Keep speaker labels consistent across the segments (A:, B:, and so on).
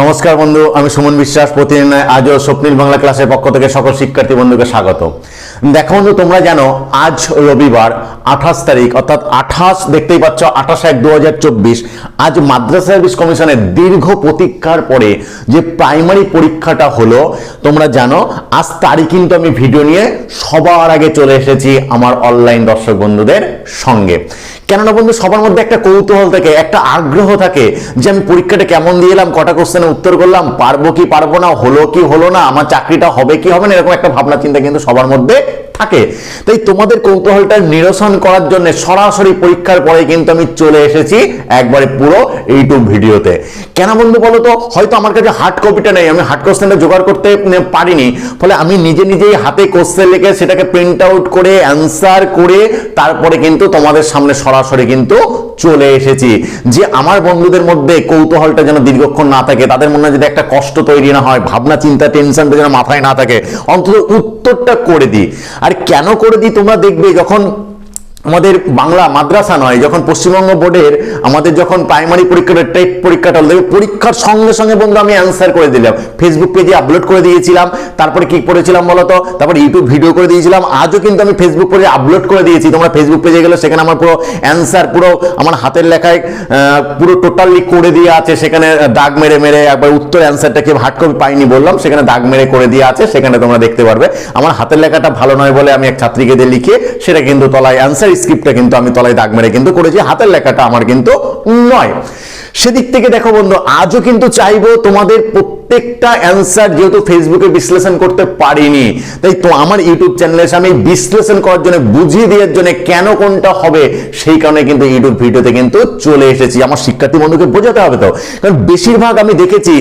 A: নমস্কার বন্ধু, আমি সুমন বিশ্বাস। প্রতিদিন আজও স্বপ্নিল বাংলা ক্লাসের পক্ষ থেকে সকল শিক্ষার্থী বন্ধুকে স্বাগত। দেখো বন্ধু, তোমরা জানো, আজ রবিবার, আঠাশ তারিখ, অর্থাৎ আঠাশ, দেখতেই পাচ্ছ, আঠাশ এক দু আজ মাদ্রাসা সার্ভিস কমিশনের দীর্ঘ প্রতীক্ষার পরে যে প্রাইমারি পরীক্ষাটা হলো, তোমরা জানো, আজ তারিখ কিন্তু আমি ভিডিও নিয়ে সবার আগে চলে এসেছি আমার অনলাইন দর্শক বন্ধুদের সঙ্গে। কেননা বন্ধু, সবার মধ্যে একটা কৌতূহল থাকে, একটা আগ্রহ থাকে যে আমি পরীক্ষাটা কেমন দিয়ে এলাম, কটা কোশ্চেনে উত্তর করলাম, পারব কি, পারব না, হলো কি, হলো না, আমার চাকরিটা হবে কি, হবে না, এরকম একটা ভাবনা, চিন্তা কিন্তু সবার মধ্যে থাকে। তাই তোমাদের কৌতূহলটা নিরসন করার জন্য সরাসরি পরীক্ষার পরে কিন্তু আমি চলে এসেছি একবারে পুরো ইউটিউব ভিডিওতে। কেন বন্ধু বলো তো হয়তো আমার কাছে হার্ড কপিটা নেই, আমি হার্ড কোশ্চেনটা জোগাড় করতে পারিনি। ফলে আমি নিজে নিজেই হাতে কোশ্চেন লিখে সেটাকে প্রিন্ট আউট করে অ্যান্সার করে, তারপরে কিন্তু তোমাদের সামনে সরাসরি কিন্তু চলে এসেছি। যে আমার বন্ধুদের মধ্যে কৌতূহলটা যেন দীর্ঘক্ষণ না থাকে, তাদের মনে যদি একটা কষ্ট তৈরি না হয়, ভাবনা, চিন্তা টেনশনটা যেন মাথায় না থাকে। অন্তত উত্তরটা করে দিই। আর কেন করে দিই তোমরা দেখবে যখন আমাদের বাংলা মাদ্রাসা নয়, যখন পশ্চিমবঙ্গ বোর্ডের আমাদের যখন প্রাইমারি পরীক্ষাটা টেট পরীক্ষাটা হলো পরীক্ষার সঙ্গে সঙ্গে বন্ধু, আমি অ্যান্সার করে দিলাম। ফেসবুক পেজে আপলোড করে দিয়েছিলাম, তারপরে কি করেছিলাম বলতো? তারপর ইউটিউব ভিডিও করে দিয়েছিলাম, আজও কিন্তু আমি ফেসবুক পেজে আপলোড করে দিয়েছি। তোমরা ফেসবুক পেজে গেলে সেখানে আমার পুরো অ্যান্সার পুরো আমার হাতের লেখায় পুরো টোটালি করে দিয়ে আছে। সেখানে দাগ মেরে মেরে একবার উত্তর অ্যান্সারটা কি হার্ড কপি পাইনি বললাম, সেখানে দাগ মেরে করে দিয়ে আছে, সেখানে তোমরা দেখতে পারবে। আমার হাতের লেখাটা ভালো নয় বলে আমি এক ছাত্রীকে দিয়ে লিখে, সেটা কিন্তু তলায় অ্যান্সার স্ক্রিপ্টটা কিন্তু আমি তলায় দাগ মেরে কিন্তু করেছি। হাতের লেখাটা আমার কিন্তু নয়। সেদিক থেকে দেখো বন্ধু, আজও কিন্তু চাইব তোমাদের প্রত্যেকটা অ্যান্সার যেহেতু ফেসবুকে বিশ্লেষণ করতে পারিনি, তাই তো আমার ইউটিউব চ্যানেলে এসে আমি বিশ্লেষণ করার জন্য, বুঝিয়ে দেওয়ার জন্য কেন কোনটা হবে, সেই কারণে কিন্তু ইউটিউব ভিডিওতে কিন্তু চলে এসেছি। আমার শিক্ষার্থী বন্ধুকে বোঝাতে হবে তো। কারণ বেশিরভাগ আমি দেখেছি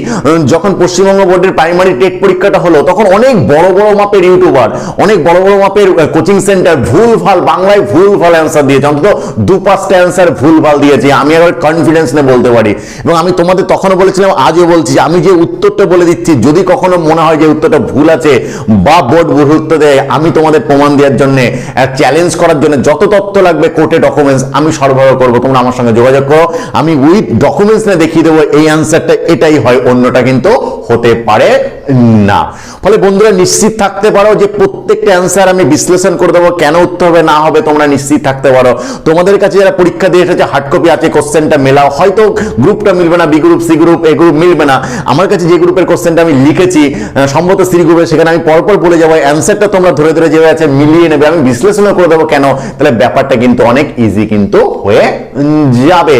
A: যখন পশ্চিমবঙ্গ বোর্ডের প্রাইমারি টেট পরীক্ষাটা হলো, তখন অনেক বড় বড় মাপের ইউটিউবার অনেক বড় বড় মাপের কোচিং সেন্টার ভুল ভালো বাংলায় ভুল ভালো অ্যান্সার দিয়েছে। অন্তত দু পাঁচটা অ্যান্সার ভুল ভালো দিয়েছে। আমি আবার কনফিডেন্স নিয়ে বলতে পারি। এবং আমি তোমাদের তখনও বলেছিলাম, আজও বলছি আমি যে উত্তরটা বলে দিচ্ছি। যদি কখনো মনে হয় যে উত্তরটা ভুল আছে বা বোর্ড ভুল উত্তর দেয়, আমি তোমাদের প্রমাণ দেওয়ার জন্য চ্যালেঞ্জ করার জন্য যত তথ্য লাগবে কোর্টে ডকুমেন্টস আমি সরবরাহ করব। তোমরা আমার সঙ্গে যোগাযোগ করো। আমি উইথ ডকুমেন্টস নিয়ে দেখিয়ে দেবো, এই অ্যান্সারটা এটাই হয়, অন্যটা কিন্তু হতে পারে না। ফলে বন্ধুরা, নিশ্চিত থাকতে পারো যে প্রত্যেকটা অ্যান্সার আমি বিশ্লেষণ করে দেবো, কেন উত্তর হবে, না হবে, তোমরা নিশ্চিত থাকতে পারো। তোমাদের কাছে যারা পরীক্ষা দিয়ে এসেছে হার্ড কপি আছে কোশ্চেনটা মেলাও, হয়তো গ্রুপটা মিলবে না B group C group A group মিলবে না। আমার কাছে যে গ্রুপের কোশ্চেনটা আমি লিখেছি। সম্ভবত সি গ্রুপে সেখানে আমি পরপর বলে যাব। অ্যান্সারটা তোমরা ধরে ধরে যেভাবে আছে মিলিয়ে নেবে। আমি বিশ্লেষণ করে দেবো কেন? তাহলে ব্যাপারটা কিন্তু অনেক ইজি কিন্তু হয়ে যাবে।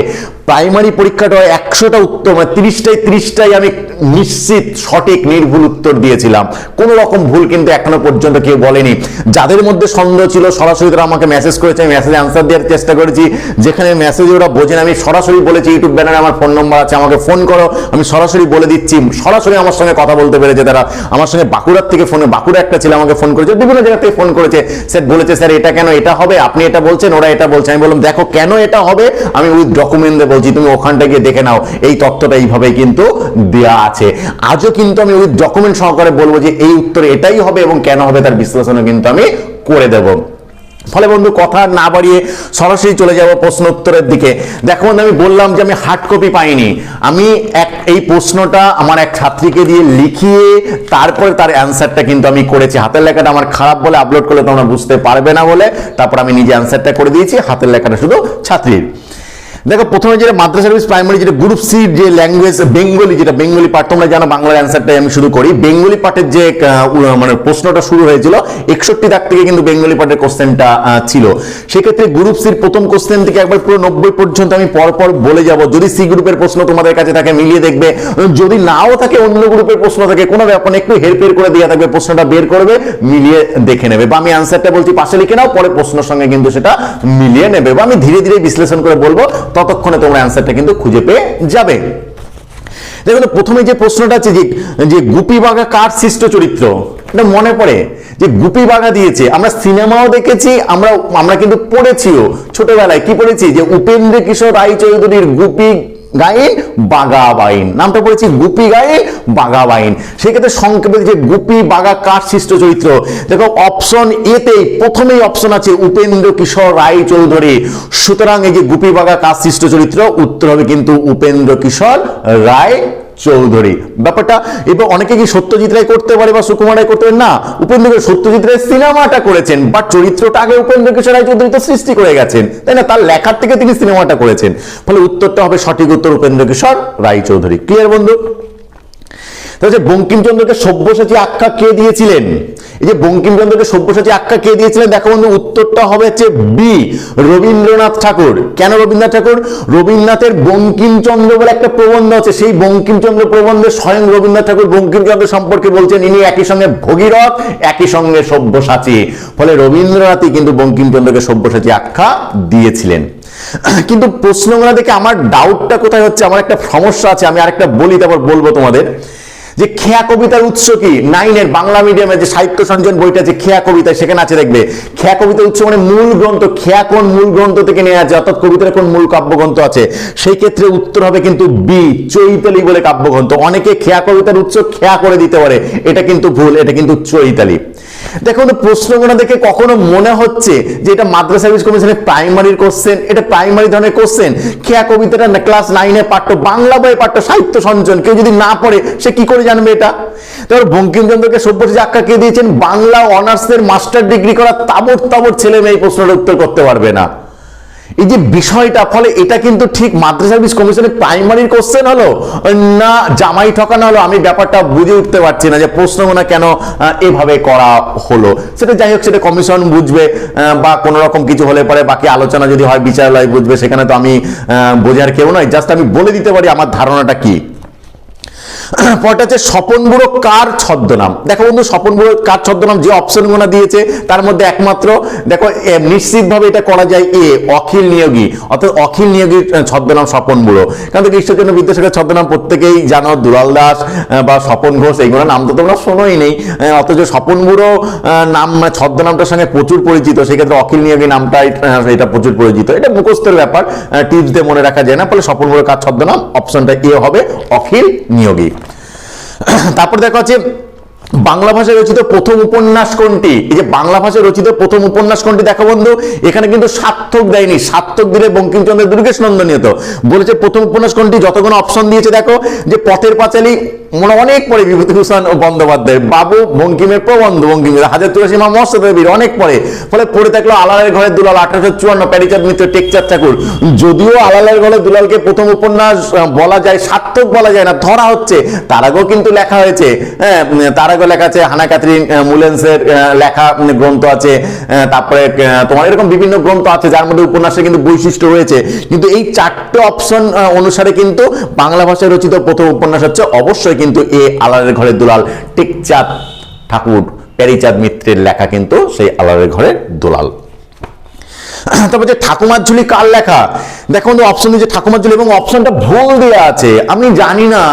A: প্রাইমারি পরীক্ষাটা একশোটা উত্তর মানে তিরিশটাই তিরিশটাই আমি নিশ্চিত সঠিক নির্ভুল উত্তর দিয়েছিলাম। কোনো রকম ভুল কিন্তু এখনও পর্যন্ত কেউ বলেনি। যাদের মধ্যে সন্দেহ ছিল, সরাসরি তারা আমাকে মেসেজ করেছে, আমি মেসেজে আনসার দেওয়ার চেষ্টা করেছি। যেখানে মেসেজে ওরা বোঝেন আমি সরাসরি বলেছি ইউটিউব ব্যানারে আমার ফোন নম্বর আছে, আমাকে ফোন করো। আমি সরাসরি বলে দিচ্ছি, সরাসরি আমার সঙ্গে কথা বলতে পেরেছে তারা। আমার সঙ্গে বাঁকুড়ার থেকে ফোনে বাঁকুড়া একটা ছেলে আমাকে ফোন করেছে, বিভিন্ন জায়গা থেকে ফোন করেছে। স্যার বলেছে, স্যার, এটা কেন? এটা হবে? আপনি এটা বলছেন, ওরা এটা বলছে। আমি বললাম, দেখো, কেন এটা হবে? আমি উইথ ডকুমেন্ট দিয়ে বলছি, তুমি ওখানটা গিয়ে দেখে নাও, এই তথ্যটা এইভাবে কিন্তু দেয়া আছে। আজও কিন্তু আমি ওই ডকুমেন্ট সহকারে বলব যে এই উত্তর এটাই হবে এবং কেন হবে তার বিশ্লেষণও কিন্তু আমি করে দেবো। ফলে বন্ধু, কথা না বাড়িয়ে সরাসরি চলে যাব প্রশ্ন উত্তরের দিকে। দেখো বন্ধু, আমি বললাম যে আমি হার্ড কপি পাইনি। আমি এক, এই প্রশ্নটা আমার এক ছাত্রীকে দিয়ে লিখিয়ে তারপরে তার অ্যান্সারটা কিন্তু আমি করেছি। হাতের লেখাটা আমার খারাপ বলে আপলোড করলে তোমরা বুঝতে পারবে না বলে তারপর আমি নিজে অ্যান্সারটা করে দিয়েছি। হাতের লেখাটা শুধু ছাত্রীর। দেখো, প্রথমে যেটা মাদ্রাসা সার্ভিস প্রাইমারি যেটা গ্রুপ সি যে ল্যাঙ্গুয়েজ বেঙ্গলি যেটা বেঙ্গলি পার্ট তোমরা জানো বাংলার অ্যান্সারটাই আমি শুরু করি। বেঙ্গলি পার্টের যে মানে প্রশ্নটা শুরু হয়েছিল, একষট্টি দাগ থেকে কিন্তু বেঙ্গলি পার্টের কোশ্চেনটা ছিল। সেক্ষেত্রে গ্রুপ সির প্রথম কোশ্চেন থেকে একবার পুরো নব্বই পর্যন্ত আমি পরপর বলে যাব। যদি সি গ্রুপের প্রশ্ন তোমাদের কাছে থাকে, মিলিয়ে দেখবে। যদি নাও থাকে, অন্য গ্রুপের প্রশ্ন থাকে, কোনো ব্যাপার একটু হেরফের করে দেওয়া থাকবে, প্রশ্নটা বের করবে, মিলিয়ে দেখে নেবে। বা আমি অ্যান্সারটা বলছি, পাশে লিখে নাও, পরে প্রশ্নের সঙ্গে কিন্তু সেটা মিলিয়ে নেবে। বা আমি ধীরে ধীরে বিশ্লেষণ করে বলব ততক্ষণে তোমরা অ্যান্সারটা কিন্তু খুঁজে পেয়ে যাবে। দেখুন, প্রথমে যে প্রশ্নটা আছে যে যে গুপি বাঘা কার সৃষ্ট চরিত্র? এটা মনে পড়ে যে গুপি বাঘা দিয়েছে। আমরা সিনেমাও দেখেছি, আমরা আমরা কিন্তু পড়েছিও ছোটবেলায়। কি পড়েছি? যে উপেন্দ্র কিশোর রায়চৌধুরীর গুপি গাইন বাগা বাইন নামটা পড়েছি গুপি গায়ে বাগা বাইন সেক্ষেত্রে সংক্ষেপে যে গুপি বাগা কার সৃষ্ট চরিত্র? দেখো অপশন এতেই প্রথমেই অপশন আছে উপেন্দ্র কিশোর রায় চৌধুরী সুতরাং এই যে গুপি বাগা কার সৃষ্ট চরিত্র? উত্তর হবে কিন্তু উপেন্দ্র কিশোর রায় চৌধুরী। ব্যাপারটা, এবার অনেকে কি সত্যজিৎ রায় করতে পারে বা সুকুমার রায় করতে পারে? না উপেন্দ্র সত্যজিৎ রায় সিনেমাটা করেছেন বা চরিত্রটা আগে উপেন্দ্র কিশোর রায় চৌধুরী তো সৃষ্টি করে গেছেন, তাই না? তার লেখার থেকে তিনি সিনেমাটা করেছেন। ফলে উত্তরটা হবে সঠিক উত্তর উপেন্দ্র কিশোর রায় চৌধুরী ক্লিয়ার বন্ধু? তাহলে বঙ্কিমচন্দ্রকে সব্যসাচী আখ্যা কে দিয়েছিলেন? এই যে বঙ্কিমচন্দ্রকে সব্যসাচী আখ্যা কে দিয়েছিলেন? দেখো বন্ধু, উত্তরটা হবে হচ্ছে বি রবীন্দ্রনাথ ঠাকুর। কেন রবীন্দ্রনাথ ঠাকুর? রবীন্দ্রনাথের বঙ্কিমচন্দ্র বলে একটা প্রবন্ধ আছে। সেই বঙ্কিমচন্দ্র প্রবন্ধে স্বয়ং রবীন্দ্রনাথ ঠাকুর বঙ্কিমচন্দ্র সম্পর্কে বলছেন, ইনি একই সঙ্গে ভগীরথ, একই সঙ্গে সব্যসাচী। ফলে রবীন্দ্রনাথই কিন্তু বঙ্কিমচন্দ্রকে সব্যসাচী আখ্যা দিয়েছিলেন। কিন্তু প্রশ্নগুলো দেখে আমার ডাউটটা কোথায় হচ্ছে? আমার একটা সমস্যা আছে, আমি আরেকটা বলি, তারপর বলব তোমাদের। যে খেয়া কবিতার উৎস কি? নাইনের বাংলা মিডিয়ামে যে সাহিত্য সঞ্জন বইটা যে খেয়া কবিতা সেখানে আছে দেখবে। খেয়া কবিতার উৎস মানে মূল গ্রন্থ। খেয়া কোন মূল গ্রন্থ থেকে নেওয়া আছে? অর্থাৎ কবিতার কোন মূল কাব্যগ্রন্থ আছে? সেই ক্ষেত্রে উত্তর হবে কিন্তু বি চৈতালি বলে কাব্যগ্রন্থ। অনেকে খেয়া কবিতার উৎস খেয়া করে দিতে পারে। এটা কিন্তু ভুল, এটা কিন্তু চৈতালি। দেখো প্রশ্নগুলো দেখে কখনো মনে হচ্ছে যে এটা মাদ্রাসা সার্ভিস কমিশনের প্রাইমারির কোশ্চেন এটা প্রাইমারি ধরনের কোশ্চেন খেয়া কবিতাটা ক্লাস নাইনে পাঠ্য, বাংলা বইয়ে পাঠ্য, সাহিত্য সঞ্চন কেউ যদি না পড়ে, সে কি করে জানবে এটা? তারপর বঙ্কিমচন্দ্রকে সব্যসাচী আখ্যা কে দিয়েছেন? বাংলা অনার্সের মাস্টার ডিগ্রি করা তাবড় তাবড় ছেলে মেয়ে এই প্রশ্নের উত্তর করতে পারবে না। এই যে বিষয়টা, ফলে এটা কিন্তু ঠিক মাদ্রাসা সার্ভিস কমিশনের প্রাইমারির কোশ্চেন হলো, না, জামাই ঠকানো হলো। আমি ব্যাপারটা বুঝে উঠতে পারছি না যে প্রশ্নগুলো কেন এভাবে করা হলো। সেটা যাই হোক, সেটা কমিশন বুঝবে বা কোনো রকম কিছু হলে পরে বাকি আলোচনা যদি হয়, বিচারালয় বুঝবে, সেখানে তো আমি বোঝার কেউ নয়। জাস্ট আমি বলে দিতে পারি আমার ধারণাটা কি। পরটা হচ্ছে স্বপন বুড়ো কার ছদ্মনাম? দেখো বন্ধু স্বপন বুড়ো কার ছদ্মনাম? যে অপশনগুলো দিয়েছে তার মধ্যে একমাত্র দেখো নিশ্চিতভাবে এটা করা যায় এ অখিল নিয়োগী। অর্থাৎ অখিল নিয়োগীর আহ, ছদ্মনাম স্বপন বুড়ো। কারণ ঈশ্বরচন্দ্র বিদ্যাসাগরের ছদ্মনাম প্রত্যেকেই জানো দুলাল দাস বা স্বপন ঘোষ এইগুলো নাম তো তোমরা শোনোই নেই। অথচ স্বপন বুড়ো নাম মানে ছদ্মনামটার সঙ্গে প্রচুর পরিচিত। সেক্ষেত্রে অখিল নিয়োগী নামটা আহ, এটা প্রচুর পরিচিত। এটা মুখস্থের ব্যাপার টিপস দিয়ে মনে রাখা যায় না ফলে স্বপন বুড়ো কার ছদ্মনাম? অপশনটা এ হবে অখিল নিয়োগী। তারপর দেখা হচ্ছে বাংলা ভাষায় রচিত প্রথম উপন্যাস কোনটি? এই যে বাংলা ভাষায় রচিত প্রথম উপন্যাস কোনটি দেখো বন্ধু? এখানে কিন্তু সার্থক দেয়নি, সার্থক দিলে বঙ্কিমচন্দ্র দুর্গেশ নন্দনীয় তো বলেছে প্রথম উপন্যাস কোনটি? যতগুলো অপশন দিয়েছে দেখো, যে পথের পাঁচালী মনে অনেক পরে বিভূতিভূষণ বন্দ্যোপাধ্যায়, বাবু, বঙ্কিমের প্রবন্ধ বঙ্কিমের হাজার তুলসী মা মৎস্যদেবীর অনেক পরে। ফলে পড়ে থাকল আলালের ঘরের দুলাল, আঠারোশো চুয়ান্ন, প্যারিচাঁদ মিত্র, টেকচাঁদ ঠাকুর। যদিও আলালের ঘরের দুলালকে প্রথম উপন্যাস বলা যায়, সার্থক বলা যায় না, ধরা হচ্ছে। তার আগেও কিন্তু লেখা হয়েছে হ্যাঁ তার আগেও লেখা আছে, হানা ক্যাথরিন মুলেন্সের লেখা গ্রন্থ আছে তারপরে তোমার এরকম বিভিন্ন গ্রন্থ আছে, যার মধ্যে উপন্যাসের কিন্তু বৈশিষ্ট্য রয়েছে। কিন্তু এই চারটে অপশন অনুসারে কিন্তু বাংলা ভাষায় রচিত প্রথম উপন্যাস হচ্ছে অবশ্যই কিন্তু এ আলারের ঘরের দুলাল। টেকচাঁদ ঠাকুর প্যারিচাঁদ মিত্রের লেখা কিন্তু সেই আলারের ঘরের দুলাল। তারপর যে ঠাকুমার ঝুলি কার লেখা? দেখো বন্ধু অপশন দিয়েছে ঠাকুমার ঝুলি এবং অপশনটা ভুল দেওয়া আছে। আমি জানি না,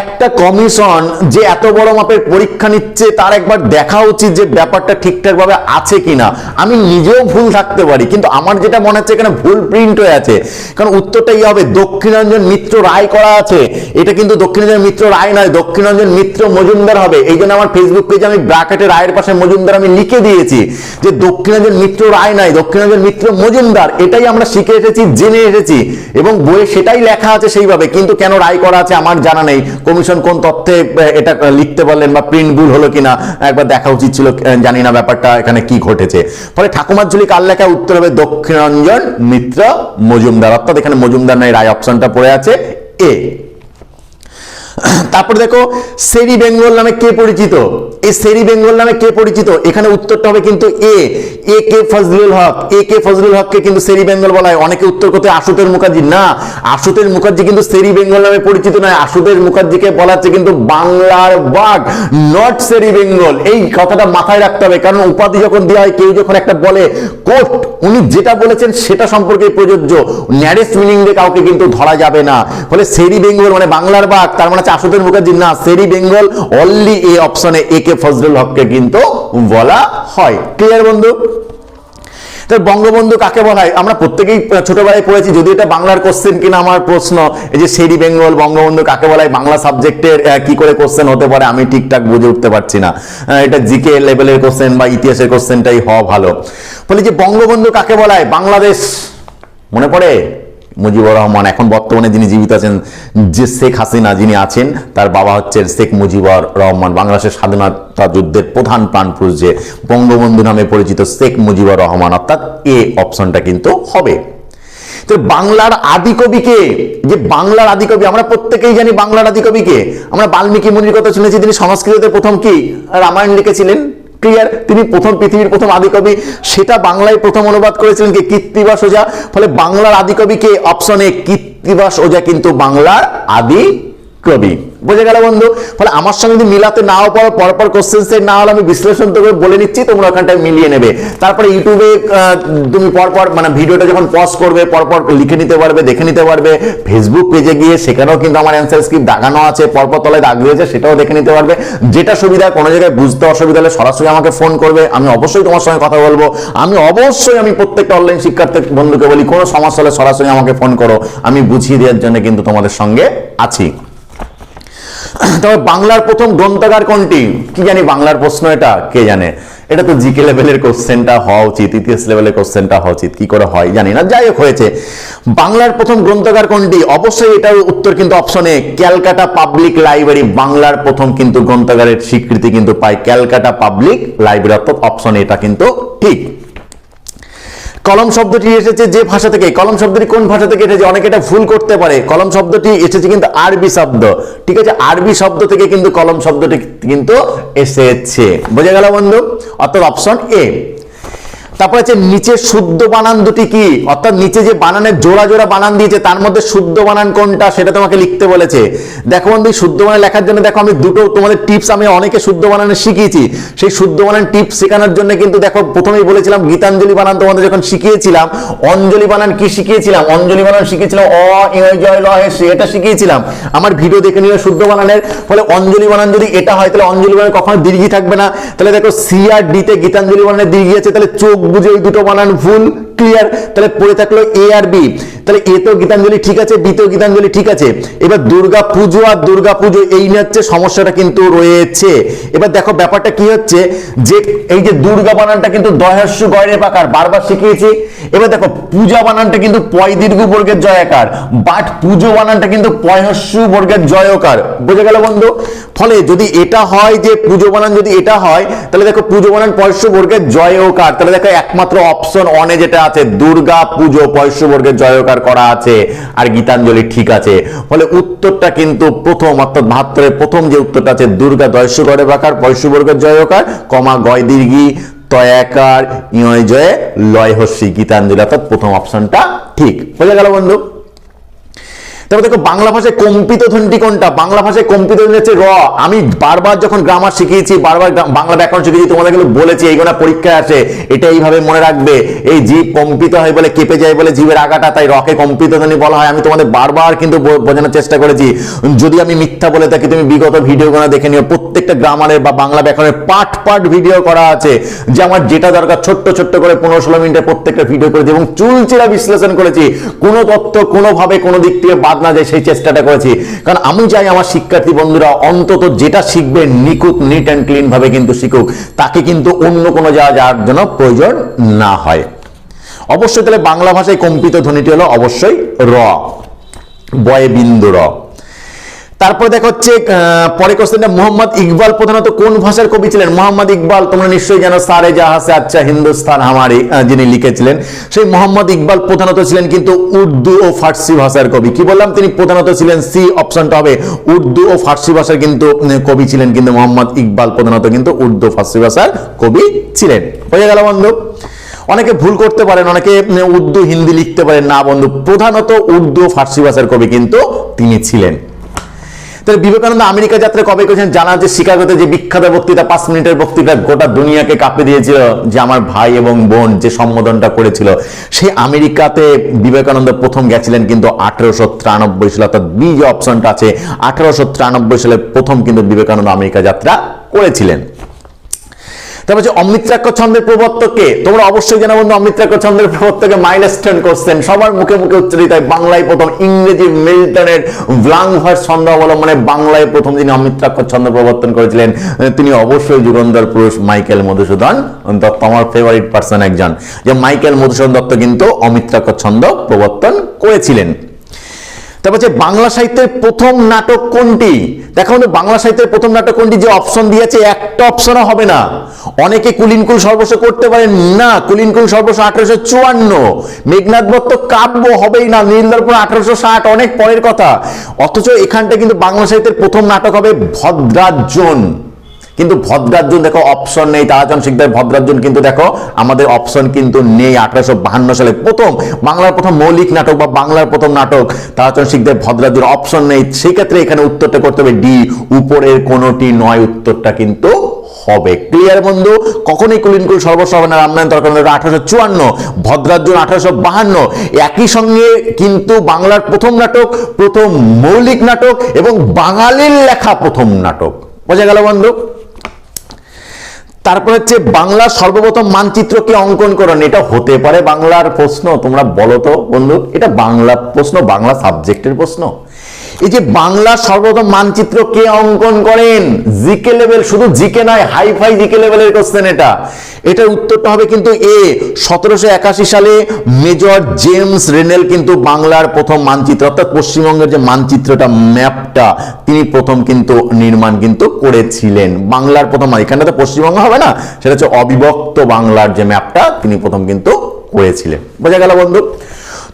A: একটা কমিশন যে এত বড় মাপের পরীক্ষা নিচ্ছে, তার একবার দেখা উচিত যে ব্যাপারটা ঠিকঠাক ভাবে আছে কিনা। আমি নিজেও ভুল থাকতে পারি, কিন্তু আমার যেটা মনে হচ্ছে এখানে ভুল প্রিন্ট হয়ে আছে। কারণ উত্তরটা ই হবে, দক্ষিণাঞ্জন মিত্র রায় করা আছে। এটা কিন্তু দক্ষিণাঞ্জন মিত্র রায় নয়, দক্ষিণাঞ্জন মিত্র মজুমদার হবে। এই জন্য আমার ফেসবুক পেজে আমি ব্র্যাকেটে রায়ের পাশে মজুমদার আমি লিখে দিয়েছি যে দক্ষিণাঞ্জন মিত্র রায় নয় দক্ষিণাঞ্জন মিত্র মজুমদার, এটাই আমরা শিখে এসেছি, জেনে এসেছি, এবং বইয়ে সেটাই লেখা আছে সেইভাবে, কিন্তু কেন রায় করা আছে আমার জানা নেই। কমিশন কোন তথ্যে এটা লিখতে পারলেন বা প্রিন্ট ভুল হলো কিনা, একবার দেখা উচিত ছিল জানি না ব্যাপারটা এখানে কি ঘটেছে। ফলে ঠাকুমার ঝুলি কার লেখা? উত্তর হবে দক্ষিণাঞ্জন, মিত্র, মজুমদার। অর্থাৎ এখানে মজুমদার নাই, রায় অপশনটা পড়ে আছে, এ। তারপর দেখো, সেরি বেঙ্গল নামে কে পরিচিত? এই সেরি বেঙ্গল নামে কে পরিচিত? এখানে উত্তরটা হবে কিন্তু এ। এ কে ফজলুল হক। এ কে ফজলুল হককে কিন্তু সেরি বেঙ্গল বলা হয়। অনেকে উত্তর করতে আশুতোষ মুখার্জি। না, আশুতোষ মুখার্জি কিন্তু সেরি বেঙ্গল নামে পরিচিত নয়। আশুতোষ মুখার্জিকে বলা হচ্ছে কিন্তু বাংলার বাঘ নট সেরি বেঙ্গল। এই কথাটা মাথায় রাখতে হবে। কারণ উপাধি যখন দেওয়া হয়, কেউ যখন একটা বলে, কোর্ট উনি যেটা বলেছেন সেটা সম্পর্কে প্রযোজ্য। ন্যারেস্ট মিনিং দিয়ে কাউকে কিন্তু ধরা যাবে না। ফলে সেরি বেঙ্গল মানে বাংলার বাঘ, তার মানে হচ্ছে আশুতোষ মুখার্জি না সেরি বেঙ্গল অনলি এই অপশনে এ কে ফজলুল হককে কিন্তু বলা হয়। ক্লিয়ার বন্ধু? বঙ্গবন্ধু কাকে বলা হয়? আমরা প্রত্যেকেই ছোটবেলায় পড়েছি, যদি এটা বাংলার কোশ্চেন কিনা আমার প্রশ্ন, এই যে সেরি বেঙ্গল, বঙ্গবন্ধু কাকে বলা হয়? বাংলা সাবজেক্টের কি করে কোশ্চেন হতে পারে আমি ঠিকঠাক বুঝে উঠতে পারছি না। এটা জিকে লেভেলের কোশ্চেন বা ইতিহাসের কোশ্চেনটাই হওয়া ভালো। বলি যে বঙ্গবন্ধু কাকে বলা হয়? বাংলাদেশ। মনে পড়ে? মুজিবুর রহমান এখন বর্তমানে যিনি জীবিত আছেন, যে শেখ হাসিনা যিনি আছেন, তার বাবা হচ্ছেন শেখ মুজিবুর রহমান, বাংলাদেশের স্বাধীনতা যুদ্ধের প্রধান প্রাণপুরুষ যে বঙ্গবন্ধু নামে পরিচিত শেখ মুজিবুর রহমান, অর্থাৎ এ অপশনটা কিন্তু হবে। তো বাংলার আদিকবিকে যে বাংলার আদিকবি আমরা প্রত্যেকেই জানি বাংলার আদিকবিকে আমরা বাল্মীকি মুনির কথা শুনেছি, তিনি সংস্কৃততে প্রথম কি? রামায়ণ লিখেছিলেন। ক্লিয়ার তিনি প্রথম পৃথিবীর প্রথম আদিকবি। সেটা বাংলায় প্রথম অনুবাদ করেছিলেন কে? কীর্তিবাস ওঝা ফলে বাংলার আদিকবিকে অপশনে কীর্তিবাস ওঝা কিন্তু বাংলার আদি কবি বোঝা গেল বন্ধু? ফলে আমার সঙ্গে যদি মিলাতে নাও পারো, পরপর কোশ্চেন সেট না হলে আমি বিশ্লেষণ তো বলে নিচ্ছি, তোমরা ওখানটায় মিলিয়ে নেবে। তারপরে ইউটিউবে তুমি পরপর মানে ভিডিওটা যখন পজ করবে, পরপর লিখে নিতে পারবে, দেখে নিতে পারবে। ফেসবুক পেজে গিয়ে সেখানেও কিন্তু আমার অ্যান্সার স্ক্রিপ্ট দাগানো আছে, পরপর তলায় দাগ দিয়েছে সেটাও দেখে নিতে পারবে। যেটা সুবিধা কোনো জায়গায় বুঝতে অসুবিধা হলে সরাসরি আমাকে ফোন করবে, আমি অবশ্যই তোমার সঙ্গে কথা বলব। আমি অবশ্যই আমি প্রত্যেকটা অনলাইন শিক্ষার্থী বন্ধুকে বলি, কোনো সমস্যা হলে সরাসরি আমাকে ফোন করো, আমি বুঝিয়ে দেওয়ার জন্য কিন্তু তোমাদের সঙ্গে আছি। তবে বাংলার প্রথম গ্রন্থাগার কোনটি? কি জানি বাংলার প্রশ্ন এটা, কে জানে? এটা তো জিকে লেভেলের কোশ্চেনটা হওয়া উচিত, ইতিহাস লেভেলের কোশ্চেনটা হওয়া উচিত, কি করে হয় জানি না, যাই হোক, হয়েছে। বাংলার প্রথম গ্রন্থাগার কোনটি? অবশ্যই এটার উত্তর কিন্তু অপশনে ক্যালকাটা পাবলিক লাইব্রেরি। বাংলার প্রথম কিন্তু গ্রন্থাগারের স্বীকৃতি কিন্তু পায় ক্যালকাটা পাবলিক লাইব্রেরি, অর্থাৎ অপশনে এটা কিন্তু ঠিক। কলম শব্দটি এসেছে যে ভাষা থেকে। কলম শব্দটি কোন ভাষা থেকে এসেছে? অনেকে এটা ভুল করতে পারে। কলম শব্দটি এসেছে কিন্তু আরবি শব্দ। ঠিক আছে? আরবি শব্দ থেকে কিন্তু কলম শব্দটি কিন্তু এসেছে। বোঝা গেল বন্ধু? অর্থাৎ অপশন এ তারপর আছে নিচে শুদ্ধ বানান দুটি কি? অর্থাৎ নিচে যে বানানের জোড়া জোড়া বানান দিয়েছে, তার মধ্যে শুদ্ধ বানান কোনটা সেটা তোমাকে লিখতে বলেছে। দেখো বন্ধু শুদ্ধ বানান লেখার জন্য দেখো আমি দুটো তোমাদের টিপস আমি অনেকে শুদ্ধ বানানে শিখিয়েছি। সেই শুদ্ধ বানান টিপস শেখানোর জন্য কিন্তু দেখো প্রথমেই বলেছিলাম গীতাঞ্জলি বানান তোমাদের যখন শিখিয়েছিলাম, অঞ্জলি বানান কি শিখিয়েছিলাম? অঞ্জলি বানান শিখিয়েছিলাম, অ ইয় জয় ল সে, এটা শিখিয়েছিলাম। আমার ভিডিও দেখে নিও শুদ্ধ বানানের, ফলে অঞ্জলি বানান যদি এটা হয়, তাহলে অঞ্জলি বানান কখনো দীর্ঘি থাকবে না। তাহলে দেখো সি আর ডি তে গীতাঞ্জলি বানানের দীর্ঘি আছে, তাহলে চোখ বুঝে এই দুটো বানান ভুল। ক্লিয়ার তাহলে পড়ে থাকল এ আর বি তাহলে এ তো গীতাঞ্জলি ঠিক আছে বি তেও গীতাঞ্জলি ঠিক আছে। এবার দুর্গা পুজো আর দুর্গা পুজো, এই নিয়ে হচ্ছে সমস্যাটা কিন্তু রয়েছে। এবার দেখো ব্যাপারটা কি হচ্ছে, যে এই যে দুর্গা বানানটা কিন্তু দয়াস্য গয়রে পাকার বারবার শিখিয়েছি। এবার দেখো, পূজা বানানটা কিন্তু পয় দীর্ঘ বর্গের জয়াকার, বাট পুজো বানানটা কিন্তু পয়স্য বর্গের জয়কার। বুঝে গেল বন্ধু? ফলে যদি এটা হয় যে পুজো বানান যদি এটা হয়, তাহলে দেখো পুজো বানান পয়স্য বর্গের জয়কার। তাহলে দেখো একমাত্র অপশন অনে যেটা আছে দুর্গা পুজো, পয়সবর্গের জয়কার করা আছে, আর গীতাঞ্জলি ঠিক আছে। ফলে উত্তরটা কিন্তু প্রথম, অর্থাৎ বাহাত্তরের প্রথম যে উত্তরটা আছে, দুর্গা দয়স্য গড়ে বাকার, পয়সবর্গের জয়কার কমা গয় দীর্ঘি, তয়াকার ইয় জয়ে লয় হস্যি, গীতাঞ্জলি, অর্থাৎ প্রথম অপশনটা ঠিক। বোঝা গেল বন্ধু। তবে দেখো বাংলা ভাষায় কম্পিত ধ্বনিটি কোনটা? বাংলা ভাষায় কম্পিত ধ্বনি হচ্ছে র। আমি বারবার যখন গ্রামার শিখিয়েছি, বারবার বাংলা ব্যাকরণ শিখিয়েছি তোমাদের কিন্তু বলেছি এইগুলো পরীক্ষায় আসে। এটা এইভাবে মনে রাখবে। এই জীব কম্পিত হয় বলে, কেঁপে যায় বলে জীবের আগাটা, তাই রকে কম্পিত ধ্বনি বলা হয়। আমি তোমাদের বারবার কিন্তু বোঝানোর চেষ্টা করেছি। যদি আমি মিথ্যা বলে থাকি, তুমি বিগত ভিডিওগুলো দেখে নিও। প্রত্যেকটা গ্রামারের বা বাংলা ব্যাকরণের পার্ট পার্ট ভিডিও করা আছে, যে আমার যেটা দরকার, ছোট্ট ছোট্ট করে পনেরো ষোলো মিনিটের প্রত্যেকটা ভিডিও করেছি এবং চুলচেরা বিশ্লেষণ করেছি। কোনো তথ্য কোনোভাবে কোনো দিক থেকে বাদ না সেই চেষ্টাটা করেছি। কারণ আমি চাই আমার শিক্ষার্থী বন্ধুরা অন্তত যেটা শিখবে নিখুঁত নিট অ্যান্ড ক্লিন ভাবে কিন্তু শিখুক। তাকে কিন্তু অন্য কোনো জায়গা যাওয়ার জন্য প্রয়োজন না হয়। অবশ্যই তাহলে বাংলা ভাষায় কম্পিত ধ্বনিটি হলো অবশ্যই র, বয়ে বিন্দু র। তারপর দেখো হচ্ছে পরে কোশ্চেনটা মোহাম্মদ ইকবাল প্রধানত কোন ভাষার কবি ছিলেন? মোহাম্মদ ইকবাল তোমরা নিশ্চয়ই জানো সারে জাহাসে আচ্ছা হিন্দুস্তান আহ, যিনি লিখেছিলেন। সেই মোহাম্মদ ইকবাল প্রধানত ছিলেন কিন্তু উর্দু ও ফার্সি ভাষার কবি। কি বললাম? তিনি প্রধানত ছিলেন সি অপশনটা হবে উর্দু ও ফার্সি ভাষার কিন্তু কবি ছিলেন কিন্তু মোহাম্মদ ইকবাল প্রধানত কিন্তু উর্দু ফার্সি ভাষার কবি ছিলেন। হয়ে গেল বন্ধু। অনেকে ভুল করতে পারেন অনেকে উর্দু হিন্দি লিখতে পারেন। না বন্ধু প্রধানত উর্দু ফার্সি ভাষার কবি কিন্তু তিনি ছিলেন। তাহলে বিবেকানন্দ আমেরিকা যাত্রা কবে করেছেন জানা যে শিকাগোতে যে বিখ্যাত বক্তৃতা, পাঁচ মিনিটের বক্তৃতা গোটা দুনিয়াকে কাঁপে দিয়েছিল যে আমার ভাই এবং বোন যে সম্বোধনটা করেছিল। সেই আমেরিকাতে বিবেকানন্দ প্রথম গেছিলেন কিন্তু আঠারোশো তিরানব্বই সালে, অর্থাৎ বি যে অপশনটা আছে, আঠারোশো তিরানব্বই সালে প্রথম কিন্তু বিবেকানন্দ আমেরিকা যাত্রা করেছিলেন। তারপর হচ্ছে অমৃত্রাক্ষ ছন্দের প্রবর্তককে? তোমরা অবশ্যই জানো বন্ধু অমৃত্রাক্ষ ছন্দের প্রবর্তকে মাইলস্টোন কোশ্চেন সবার মুখে মুখে উচ্চারিত হয়, বাংলায় প্রথম ইংরেজি মিল্টনের ব্লাংভার ছন্দ অবলম্বনে বাংলায় প্রথম যিনি অমৃত্রাক্ষ ছন্দ প্রবর্তন করেছিলেন, তিনি অবশ্যই যুগন্ধর পুরুষ মাইকেল মধুসূদন দত্ত, আমার ফেভারিট পার্সন একজন। যে মাইকেল মধুসূদন দত্ত কিন্তু অমৃত্রাক্ষ ছন্দ প্রবর্তন করেছিলেন। তারপর হচ্ছে বাংলা সাহিত্যের প্রথম নাটক কোনটি? দেখো আমাদের বাংলা সাহিত্যের প্রথম নাটক কোনটি? যে অপশন দিয়েছে, একটা অপশনও হবে না। অনেকে কুলিনকুল সর্বস্ব করতে পারেন না। কুলিনকুল সর্বস্ব আঠারোশো চুয়ান্ন। মেঘনাথ দত্ত কাব্য হবেই না। নীলদর্পণ আঠারোশো ষাট, অনেক পরের কথা। অথচ এখানটা কিন্তু বাংলা সাহিত্যের প্রথম নাটক হবে ভদ্রার্জুন কিন্তু ভদ্রার্জুন, দেখো অপশন নেই, তারাচরণ শিকদার ভদ্রার্জুন কিন্তু দেখো, আমাদের অপশন কিন্তু নেই, আঠারোশো বাহান্ন সালে। প্রথম, বাংলার প্রথম মৌলিক নাটক বা বাংলার প্রথম নাটক, তারাচরণ শিকদার ভদ্রার্জুন অপশন নেই। সেই ক্ষেত্রে এখানে উত্তরটা করতে হবে ডি, উপরের কোনোটি নয়, উত্তরটা কিন্তু হবে। ক্লিয়ার বন্ধু? কখনই কুলিনকুল সর্বস্ব হবে না, রামনারায়ণ তর্কানন্দ আঠারোশো চুয়ান্ন, ভদ্রার্জুন আঠারোশো বাহান্ন। একই সঙ্গে কিন্তু বাংলার প্রথম নাটক, প্রথম মৌলিক নাটক এবং বাঙালির লেখা প্রথম নাটক। বোঝা গেল, বন্ধু? তারপর হচ্ছে বাংলার সর্বপ্রথম মানচিত্রকে অঙ্কন করেন। এটা হতে পারে বাংলার প্রশ্ন, তোমরা বলো তো বন্ধু, এটা বাংলা প্রশ্ন, বাংলা সাবজেক্টের প্রশ্ন। এই যে বাংলার সর্বপ্রথম মানচিত্র কে অঙ্কন করেন? জিকে লেভেল শুধু জিকে নয় হাইফাই জিকে লেভেলের কোশ্চেন এটা। এটার উত্তরটা হবে কিন্তু এ সতেরোশো একাশি সালে মেজর জেমস রেনেল কিন্তু বাংলার প্রথম মানচিত্র, অর্থাৎ পশ্চিমবঙ্গের যে মানচিত্রটা, ম্যাপটা, তিনি প্রথম কিন্তু নির্মাণ কিন্তু করেছিলেন। বাংলার প্রথম এখানে তো পশ্চিমবঙ্গ হবে না, সেটা হচ্ছে অবিভক্ত বাংলার যে ম্যাপটা, তিনি প্রথম কিন্তু করেছিলেন। বোঝা গেল বন্ধু?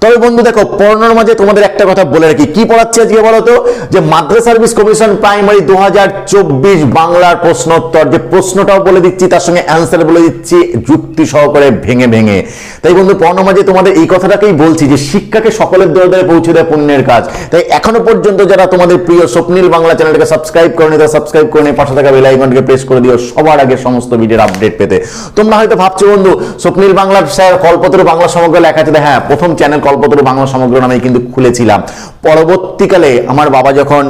A: তবে বন্ধু দেখো, পড়ানোর মাঝে তোমাদের একটা কথা বলে রাখি। কি পড়াচ্ছে আজকে বলতো? যে মাদ্রাসা সার্ভিস কমিশন প্রাইমারি দু হাজার চব্বিশ বাংলার প্রশ্নোত্তর, যে প্রশ্নটাও বলে দিচ্ছি, তার সঙ্গে অ্যান্সার বলে দিচ্ছি, যুক্তি সহকারে ভেঙে ভেঙে। তাই বন্ধু, পড়ানোর মাঝে তোমাদের এই কথাটাকেই বলছি যে শিক্ষাকে সকলের দরে দরে পৌঁছে দেয় পুণ্যের কাজ। তাই এখনও পর্যন্ত যারা তোমাদের প্রিয় স্বপ্নীল বাংলা চ্যানেলটাকে সাবস্ক্রাইব করে নিতে সাবস্ক্রাইব করে নিয়ে পাশে থাকা বেল প্রেস করে দিও সবার আগে সমস্ত ভিডিওর আপডেট পেতে। তোমরা হয়তো ভাবছ বন্ধু, স্বপ্নীল বাংলার স্যার কল্পতরু বাংলা সমগ্র লেখা আছে। হ্যাঁ প্রথম চ্যানেল কল্পতরু বাংলা সমগ্র নামে কিন্তু খুলেছিলাম। পরবর্তীকালে আমার বাবা যখন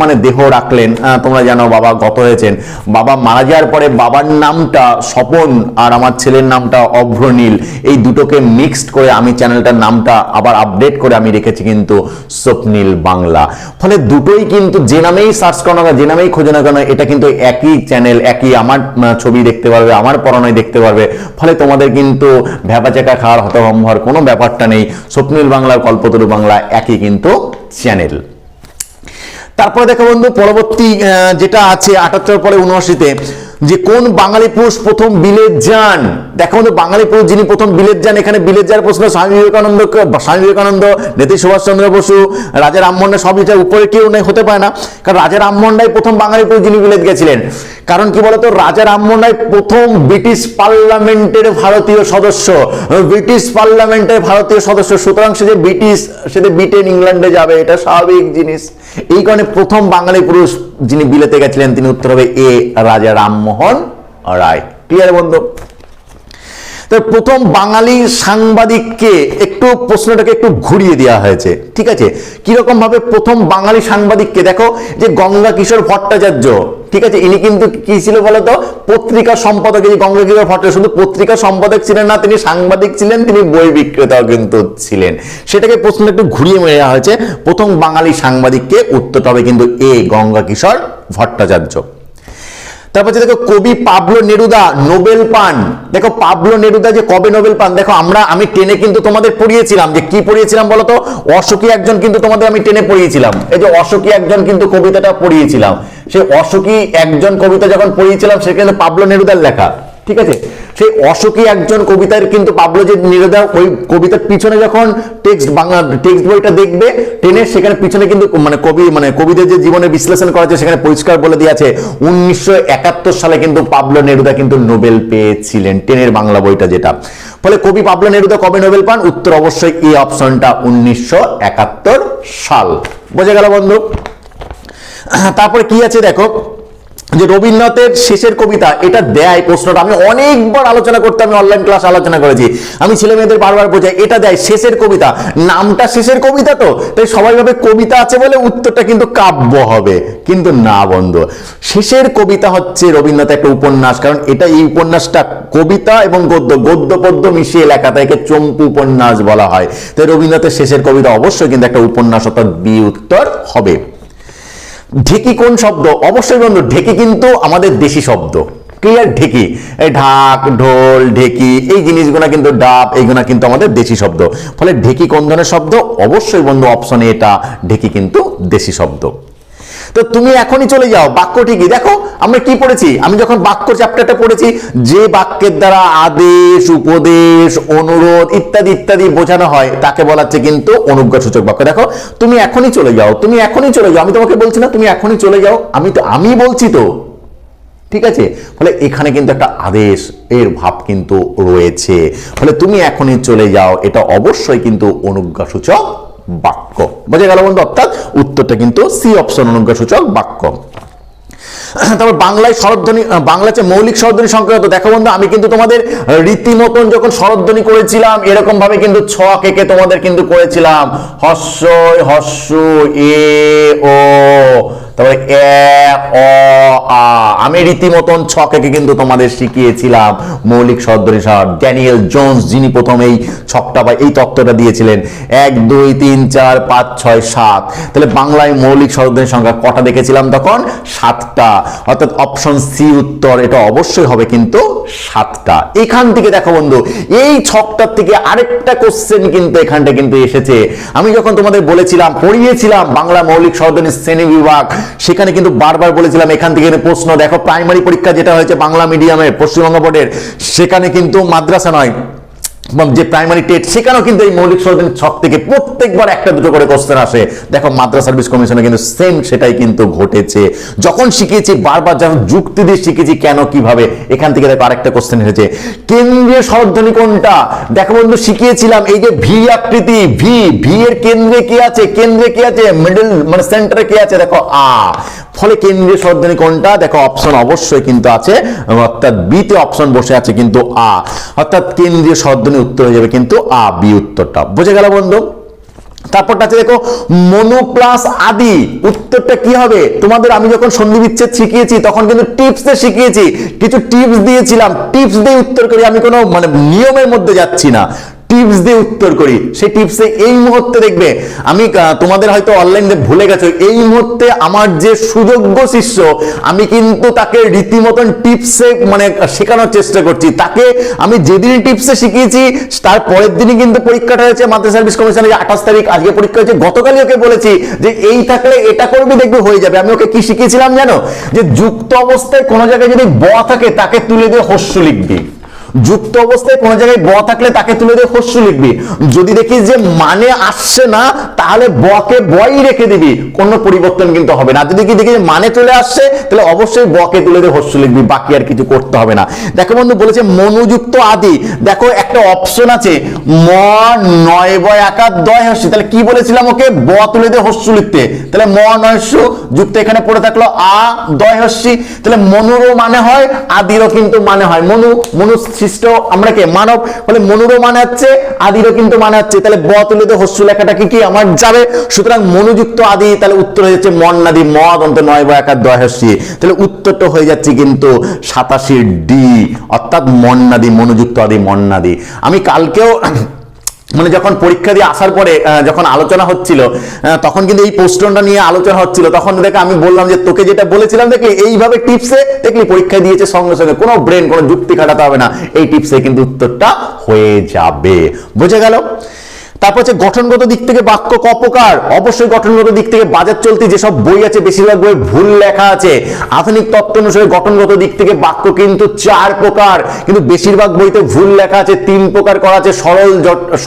A: মানে দেহ রাখলেন তোমরা জানো বাবা গত হয়েছেন। বাবা মারা যাওয়ার পরে বাবার নামটা স্বপন আর আমার ছেলের নামটা অভ্রনীল। এই দুটোকে মিক্সড করে আমি চ্যানেলটার নামটা আবার আপডেট করে আমি রেখেছি কিন্তু স্বপ্নীল বাংলা। ফলে দুটোই কিন্তু যে নামেই সার্চ করো না যে নামেই খোঁজো না কেন, এটা কিন্তু একই চ্যানেল একই আমার ছবি দেখতে পারবে, আমার পড়ানোয় দেখতে পারবে। ফলে তোমাদের কিন্তু ভ্যাপাচাকা খাওয়ার হতভম্বর কোনো ব্যাপারটা নেই। স্বপ্নীল বাংলার কল্পতরু বাংলা একই কিন্তু চ্যানেল। তারপরে দেখো বন্ধু, পরবর্তী যেটা আছে আটাত্তর পরে উনআশিতে যে কোন বাঙালি পুরুষ প্রথম বিলেত যান? দেখো বন্ধু, বাঙালি পুরুষ যিনি প্রথম বিলেত যান, এখানে বিলেত যাওয়ার প্রশ্ন স্বামী বিবেকানন্দ স্বামী বিবেকানন্দ নেতাজি সুভাষচন্দ্র বসু, রাজা রামমোহন সব এটার উপরে কেউ নেই, হতে পারে না। কারণ রাজা রামমোহন প্রথম বাঙালি পুরুষ যিনি বিলেত গেছিলেন। কারণ কি বলতো, রাজা রামমোহন প্রথম ব্রিটিশ পার্লামেন্টের ভারতীয় সদস্য। ব্রিটিশ পার্লামেন্টের ভারতীয় সদস্য, সুতরাং সে যে ব্রিটিশ, সে যে ব্রিটেন, ইংল্যান্ডে যাবে, এটা স্বাভাবিক জিনিস। এই কারণে প্রথম বাঙালি পুরুষ যিনি বিলেতে গেছিলেন তিনি উত্তর হবে এ রাজা রামমোহন রায়। ক্লিয়ার বন্ধু? তো প্রথম বাঙালি সাংবাদিককে একটু প্রশ্নটাকে একটু ঘুরিয়ে দেওয়া হয়েছে, ঠিক আছে? কীরকম ভাবে প্রথম বাঙালি সাংবাদিককে, দেখো যে গঙ্গা কিশোর ভট্টাচার্য, ঠিক আছে? ইনি কিন্তু কি ছিল বলতো? পত্রিকা সম্পাদক, এই গঙ্গা কিশোর ভট্টাচার্য, শুধু পত্রিকা সম্পাদক ছিলেন না, তিনি সাংবাদিক ছিলেন, তিনি বই বিক্রেতাও কিন্তু ছিলেন। সেটাকে প্রশ্ন একটু ঘুরিয়ে দেওয়া হয়েছে, প্রথম বাঙালি সাংবাদিককে উত্তরটা হবে কিন্তু এ গঙ্গা কিশোর ভট্টাচার্য। তারপর দেখো কবি পাবলো নেরুদা, নোবেল পান। দেখো পাবলো নেরুদা যে কবে নোবেল পান? দেখো আমরা, আমি টেনে কিন্তু তোমাদের পড়িয়েছিলাম। যে কি পড়িয়েছিলাম বলতো অশোকী একজন কিন্তু তোমাদের আমি টেনে পড়িয়েছিলাম। এই যে অশোকী একজন কিন্তু কবিতাটা পড়িয়েছিলাম। সেই অশোকী একজন কবিতা যখন পড়িয়েছিলাম সে কিন্তু পাবলো নেরুদার লেখা। ঠিক আছে? সেই অশোকী একজন কবিতার কিন্তু পাবলো যে ওই কবিতার পিছনে যখন টেক্সট বাংলা টেক্সট বইটা দেখবে, টেনে সেখানে পিছনে কিন্তু মানে কবি মানে কবিদের যে জীবনে বিশ্লেষণ করা আছে, সেখানে পরিষ্কার বলে দিয়ে আছে, উনিশশো সালে কিন্তু পাবলো নেরুদা কিন্তু নোবেল পেয়েছিলেন, টেনের বাংলা বইটা যেটা। ফলে কবি পাবলো নেরুদা কবে নোবেল পান? উত্তর অবশ্যই এই অপশনটা উনিশশো একাত্তর সাল। বোঝা গেল বন্ধু? তারপরে কি আছে দেখো? যে রবীন্দ্রনাথের শেষের কবিতা, এটা দেয় প্রশ্নটা। আমি অনেকবার আলোচনা করতে, আমি অনলাইন ক্লাস আলোচনা করেছি। আমি ছেলে মেয়েদের বারবার বোঝাই, এটা দেয় শেষের কবিতা। নামটা শেষের কবিতা তো? তাই সবাই ভাবে কবিতা আছে বলে উত্তরটা কিন্তু কাব্য হবে, কিন্তু না বন্ধু। শেষের কবিতা হচ্ছে রবীন্দ্রনাথ একটা উপন্যাস, কারণ এটা এই উপন্যাসটা কবিতা এবং গদ্য গদ্য পদ্য মিশিয়ে লেখা, তাই একে চম্পু উপন্যাস বলা হয়। তাই রবীন্দ্রনাথের শেষের কবিতা অবশ্যই কিন্তু একটা উপন্যাস অর্থাৎ বি উত্তর হবে। ঢেকি কোন শব্দ? অবশ্যই বন্ধু, ঢেকি কিন্তু আমাদের দেশি শব্দ। ক্লিয়ার ঢেকি। ঢাক, ঢোল, ঢেকি, এই জিনিসগুলো কিন্তু ডাব, এইগুলা কিন্তু আমাদের দেশি শব্দ। ফলে ঢেকি কোন ধরনের শব্দ? অবশ্যই বন্ধু অপশনে এটা ঢেকি কিন্তু দেশি শব্দ। তো তুমি এখনই চলে যাও বাক্য ঠিকই দেখো, আমরা কি পড়েছি? আমি যখন বাক্য চ্যাপ্টারটা পড়েছি, যে বাক্যের দ্বারা আদেশ, উপদেশ, অনুরোধ ইত্যাদি ইত্যাদি বোঝানো হয়, তাকে বলা হচ্ছে কিন্তু অনুজ্ঞা সূচক বাক্য। দেখো, তুমি এখনই চলে যাও, তুমি এখনই চলে যাও। আমি তোমাকে বলছি না, তুমি এখনই চলে যাও। আমি তো, আমি বলছি তো। ঠিক আছে? ফলে এখানে কিন্তু একটা আদেশ, এর ভাব কিন্তু রয়েছে। ফলে তুমি এখনই চলে যাও, এটা অবশ্যই কিন্তু অনুজ্ঞাসূচক বাক্য। বোঝা গেল বন্ধু? অর্থাৎ উত্তরটা কিন্তু সি অপশন অনুজ্ঞাসূচক বাক্য। তারপর বাংলায় স্বরধ্বনি বাংলা যে মৌলিক স্বরধ্বনি সংক্রান্ত। দেখো বন্ধু, আমি কিন্তু তোমাদের রীতিমতন যখন স্বরধ্বনি করেছিলাম এরকম ভাবে কিন্তু ছ কেকে তোমাদের কিন্তু করেছিলাম। হস্য হস্য, এ, ও। তারপরে এ, অ, আ। আমি রীতিমতন ছকেকে কিন্তু তোমাদের শিখিয়েছিলাম। মৌলিক স্বর ড্যানিয়েল জোন্স যিনি প্রথম এই ছকটা বা এই তত্ত্বটা দিয়েছিলেন। এক, দুই, তিন, চার, পাঁচ, ছয়, সাত। তাহলে বাংলায় মৌলিক স্বরধ্বনি সংখ্যা কটা দেখেছিলাম তখন? সাতটা। অর্থাৎ অপশন সি উত্তর, এটা অবশ্যই হবে কিন্তু সাতটা। এখান থেকে দেখো বন্ধু, এই ছকটার থেকে আরেকটা কোশ্চেন কিন্তু এখানটা কিন্তু এসেছে। আমি যখন তোমাদের বলেছিলাম, পড়িয়েছিলাম বাংলা মৌলিক স্বরধ্বনি শ্রেণি বিভাগ সেখানে কিন্তু বারবার বলেছিলাম, এখান থেকে প্রশ্ন দেখো। প্রাইমারি পরীক্ষা যেটা হয়েছে বাংলা মিডিয়ামের পশ্চিমবঙ্গ বোর্ডের সেখানে কিন্তু মাদ্রাসা নয় যে প্রাইমারি টেট সেখানেও কিন্তু এই মৌলিক সরকারি ছক থেকে প্রত্যেকবার একটা দুটো করে কোশ্চেন আসে। দেখো, মাদ্রাসা সার্ভিস কমিশনে কিন্তু সেম সেটাই কিন্তু ঘটেছে। যখন শিখিয়েছি বারবার যখন যুক্তি দিয়ে শিখেছি, কেন, কীভাবে, এখান থেকে দেখো আরেকটা কোশ্চেন এসেছে। কেন্দ্রীয় স্বরধ্বনি কোনটা? দেখো বন্ধু, শিখিয়েছিলাম এই যে ভি আকৃতি ভি ভি এর কেন্দ্রে কি আছে? কেন্দ্রে কি আছে? মিডল মানে সেন্টারে কি আছে? দেখো, আ। ফলে কেন্দ্রীয় স্বরধ্বনি কোনটা দেখো অপশন অবশ্যই কিন্তু আছে অর্থাৎ বিতে অপশন বসে আছে কিন্তু আ। অর্থাৎ কেন্দ্রীয় স্বরধ্বনি উত্তর হয়ে যাবে কিন্তু আ বি উত্তরটা। বুঝে গেল বন্ধু? তারপরটা আছে দেখো, মনো প্লাস আদি, উত্তরটা কি হবে? তোমাদের আমি যখন সন্ধি বিচ্ছেদ শিখিয়েছি, তখন কিন্তু টিপস দিয়ে শিখিয়েছি। কিছু টিপস দিয়েছিলাম টিপস দিয়ে উত্তর করি আমি কোনো মানে নিয়মের মধ্যে যাচ্ছি না। টিপস দিয়ে উত্তর করি। সেই টিপসে এই মুহূর্তে দেখবে, আমি তোমাদের হয়তো অনলাইনে ভুলে গেছো, এই মুহূর্তে আমার যে সুযোগ্য শিষ্য, আমি কিন্তু তাকে রীতিমতন টিপসে মানে শেখানোর চেষ্টা করছি। তাকে আমি যেদিন টিপসে শিখিয়েছি, তার পরের দিনই কিন্তু পরীক্ষাটা হয়েছে মাদ্রাসা সার্ভিস কমিশনে যে আঠাশ তারিখ। আজকে পরীক্ষা হয়েছে, গতকালই ওকে বলেছি যে এই থাকলে এটা করবি, দেখবে হয়ে যাবে। আমি ওকে কি শিখিয়েছিলাম জানো? যে যুক্ত অবস্থায় কোনো জায়গায় যদি ব থাকে, তাকে তুলে দিয়ে হস্য লিখবি। যুক্ত অবস্থায় কোনো জায়গায় ব থাকলে তাকে তুলে দিয়ে হস্য লিখবি। যদি দেখিস যে মানে আসছে না, তাহলে বকে বই রেখে দিবি। কোনো পরিবর্তন কিন্তু হবে না। যদি কি দেখি মানে চলে আসছে, তাহলে অবশ্যই বকে তুলে দিয়ে হস্য লিখবি। বাকি আর কিছু করতে হবে না। দেখো বন্ধু, বলেছে মনুযুক্ত আদি। দেখো, একটা অপশন আছে। ম, নয় বয় আকার দয়, হস্য। তাহলে কি বলেছিলাম ওকে? ব তুলে দিয়ে হস্য লিখতে। তাহলে ম নয়স্য যুক্ত এখানে পড়ে থাকল আ, দয়, হস্যি। তাহলে মনুরও মানে হয়, আদিরও কিন্তু মানে হয়। মনু মনু সৃষ্ট আমরা কে মানব বলে মনুরও মানে হচ্ছে আদিরও কিন্তু মানে হচ্ছে তাহলে ব তুলে হস্যু লেখাটা কি কি? আমার যাবে। সুতরাং মনুযুক্ত আদি, তাহলে উত্তর হয়ে যাচ্ছে মন্নাদি মদ অন্ত নয় বা একার দয় হস্যি। তাহলে উত্তরটা হয়ে যাচ্ছে কিন্তু সাতাশি ডি, অর্থাৎ মন্নাদি মনুযুক্ত আদি মন্নাদি আমি কালকেও মানে যখন পরীক্ষা দিয়ে আসার পরে যখন আলোচনা হচ্ছিল তখন কিন্তু এই পোস্টনটা নিয়ে আলোচনা হচ্ছিল। তখন দেখে আমি বললাম যে, তোকে যেটা বলেছিলাম, দেখলি, এইভাবে টিপসে দেখলি, পরীক্ষা দিয়েছে সঙ্গে সঙ্গে। কোনো ব্রেন কোনো যুক্তি খাটাতে হবে না। এই টিপসে কিন্তু উত্তরটা হয়ে যাবে। বুঝে গেল? তারপর হচ্ছে গঠনগত দিক থেকে বাক্য ক প্রকার অবশ্যই গঠনগত দিক থেকে বাজার চলতি যেসব বই আছে, বেশিরভাগ বই ভুল লেখা আছে। আধুনিক তত্ত্ব অনুসারে গঠনগত দিক থেকে বাক্য কিন্তু চার প্রকার। কিন্তু বেশিরভাগ বইতে ভুল লেখা আছে, তিন প্রকার করা আছে, সরল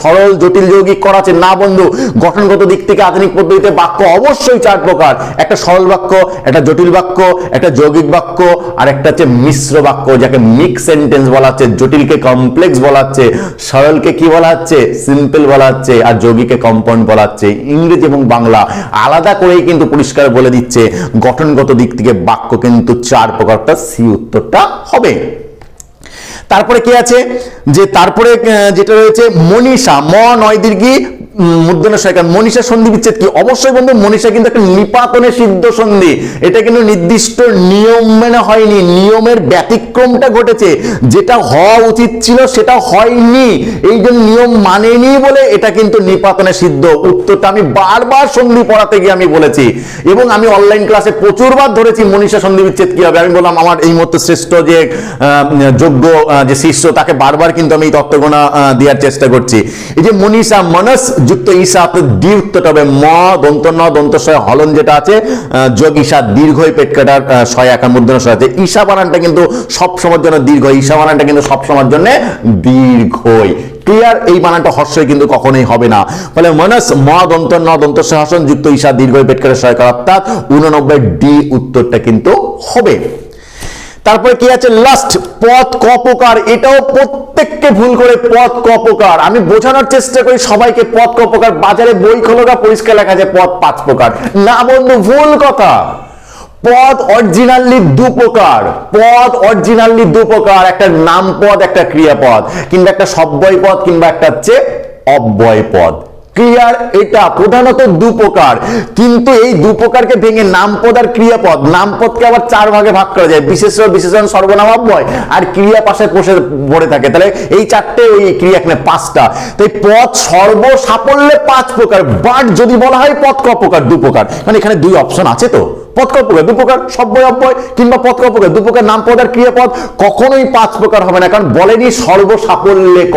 A: সরল জটিল যৌগিক করা আছে। না বন্ধু, গঠনগত দিক থেকে আধুনিক পদ্ধতিতে বাক্য অবশ্যই চার প্রকার। একটা সরল বাক্য, একটা জটিল বাক্য, একটা যৌগিক বাক্য, আর একটা হচ্ছে মিশ্র বাক্য, যাকে মিক্স সেন্টেন্স বলা হচ্ছে, জটিলকে কমপ্লেক্স বলা হচ্ছে, সরলকে কি বলা হচ্ছে, সিম্পল বলা হচ্ছে। বলাচ্ছে আর যৌগিকে কম্পাউন্ড বলাচ্ছে। ইংরেজি এবং বাংলা আলাদা করেই কিন্তু পরিষ্কার বলে দিচ্ছে। গঠনগত দিক থেকে বাক্য কিন্তু চার প্রকারটা সি উত্তরটা হবে। তারপরে কি আছে? যে তারপরে যেটা রয়েছে, মনীষা, ম নয় দীর্ঘি মুদ্রণের সহায়িকা মনীষা সন্ধি বিচ্ছেদ কি? অবশ্যই বন্ধু, মনীষা কিন্তু একটা নিপাতনে সিদ্ধ সন্ধি। এটা কিন্তু নির্দিষ্ট নিয়ম মেনে হয়নি, নিয়মের ব্যতিক্রমটা ঘটেছে। যেটা হওয়া উচিত ছিল সেটা হয়নি। এই জন্য নিয়ম মানেনি বলে এটা কিন্তু নিপাতনে সিদ্ধ। উত্তরটা আমি বারবার সন্ধি পড়াতে গিয়ে আমি বলেছি। এবং আমি অনলাইন ক্লাসে প্রচুরবার ধরেছি মনীষা সন্ধি বিচ্ছেদ কি হবে। আমি বললাম, আমার এই মুহূর্তে শ্রেষ্ঠ যে যোগ্য যে শিষ্য, তাকে বারবার কিন্তু আমি এই তত্ত্বগণা দেওয়ার চেষ্টা করছি। এই যে মনীষা, মনস যুক্ত ঈশা আপনার ডি উত্তরটা হবে ম, দন্ত ন, দন্ত সয় হলন যেটা আছে যোগ ঈশা দীর্ঘই পেট কাটার সয় একা মুদ্রণ সয় আছে। ঈশা বানানটা কিন্তু সব সময়ের জন্য দীর্ঘ, ঈশা বানানটা কিন্তু সব সময়ের জন্য দীর্ঘই। ক্লিয়ার এই বানানটা হর্ষই কিন্তু কখনোই হবে না। ফলে মনস ম, দন্ত ন, দন্ত হসন যুক্ত ঈশা কাটার সয় করা অর্থাৎ উননব্বই ডি উত্তরটা কিন্তু হবে। তারপরে কি আছে? লাস্ট পথ, কপকার, এটাও প্রত্যেককে ভুল করে পথ, কপকার। আমি বোঝানোর চেষ্টা করি সবাইকে পথ, কপকার। বাজারে বই খোলগা, পরিষ্কার লেখা আছে পথ, পাঁচ প্রকার। না বন্ধু, ভুল কথা। পদ অরিজিনালি দু প্রকার। পদ অরিজিনালি দু প্রকার। একটা নাম পদ একটা ক্রিয়াপদ কিংবা একটা সব্যয় পদ কিংবা একটা হচ্ছে অব্যয় পদ ক্রিয়ার এটা প্রধানত দু প্রকার কিন্তু এই দু প্রকারকে ভেঙে নামপদ আর ক্রিয়াপদ, নামপদকে আবার চার ভাগে ভাগ করা যায়। বিশেষ বিশেষণ সর্বনাম অব্যয় আর ক্রিয়া পাশে বসে পড়ে থাকে। তাহলে এই চারটে ওই ক্রিয়া এখানে পাঁচটা। তো এই পদ সর্ব সাফল্যে পাঁচ প্রকার। বাট যদি বলা হয় পদ ক প্রকার মানে এখানে দুই অপশন আছে তো। পদ ক প্রকার দু প্রকার সব্যয় অব্যয় কিংবা পদ ক প্রকার দু প্রকার নাম পদ আর ক্রিয়াপদ কখনোই পাঁচ প্রকার হবে না, কারণ বলেনি সর্ব সাফল্যে ক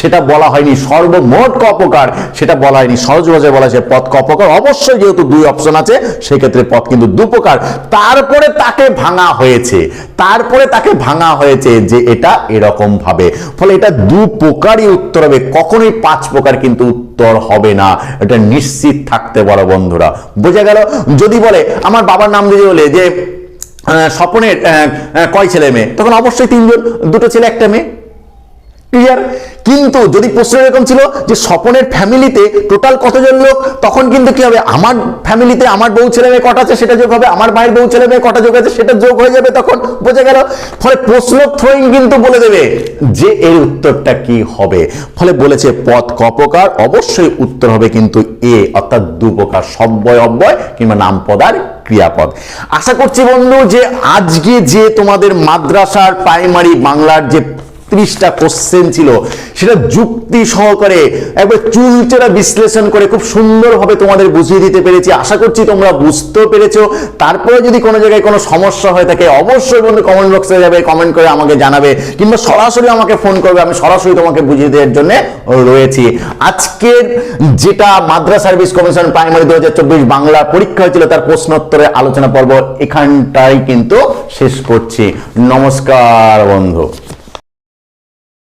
A: সেটা বলা হয়নি সর্বমোট ক প্রকার, সেটা বলা হয়নি সহজ ভাষায় বলা হয়েছে পদ ক প্রকার। অবশ্যই যেহেতু দুই অপশন আছে, সেক্ষেত্রে পদ কিন্তু দু প্রকার। তারপরে তাকে ভাঙা হয়েছে, তারপরে তাকে ভাঙা হয়েছে যে এটা এরকম ভাবে ফলে এটা দু প্রকারই উত্তর হবে, কখনোই পাঁচ প্রকার কিন্তু উত্তর হবে না। এটা নিশ্চিত থাকতে পারো বন্ধুরা। বোঝা গেল? যদি বলে, আমার বাবার নাম দিয়ে বলে যে স্বপনের কয় ছেলে মেয়ে? তখন অবশ্যই তিনজন, দুটো ছেলে, একটা মেয়ে। ক্লিয়ার কিন্তু যদি প্রশ্ন এরকম ছিল যে স্বপনের ফ্যামিলিতে টোটাল কতজন লোক, তখন কিন্তু কি হবে? আমার ফ্যামিলিতে আমার বউ, ছেলে, মেয়ে কটা আছে, সেটা যোগ হবে। আমার ভাইয়ের বউ, ছেলে, মেয়ে কটা যোগ আছে, সেটা যোগ হয়ে যাবে তখন, বোঝা গেল? ফলে প্রশ্ন থ্রোয়িং কিন্তু বলে দেবে যে এর উত্তরটা কি হবে। ফলে বলেছে, পথ ক প্রকার অবশ্যই উত্তর হবে কিন্তু এ, অর্থাৎ দু প্রকার সব্যয়, অব্যয় কিংবা নাম পদার ক্রিয়াপদ। আশা করছি বন্ধু যে আজকে যে তোমাদের মাদ্রাসার প্রাইমারি বাংলার যে ত্রিশটা কোশ্চেন ছিল। সেটা যুক্তি সহকারে একবার চুলচেরা বিশ্লেষণ করে খুব সুন্দরভাবে তোমাদের বুঝিয়ে দিতে পেরেছি। আশা করছি তোমরা বুঝতেও পেরেছ। তারপরে যদি কোনো জায়গায় কোনো সমস্যা হয়ে থাকে, অবশ্যই বন্ধু কমেন্ট বক্সে যাবে কমেন্ট করে আমাকে জানাবে, কিংবা সরাসরি আমাকে ফোন করবে, আমি সরাসরি তোমাকে বুঝিয়ে দেওয়ার জন্য রয়েছি। আজকের যেটা মাদ্রাস সার্ভিস কমিশন প্রাইমারি দু হাজার চব্বিশ বাংলা পরীক্ষা হয়েছিল, তার প্রশ্নোত্তরে আলোচনা পর্ব এখানটাই কিন্তু শেষ করছি। নমস্কার বন্ধু।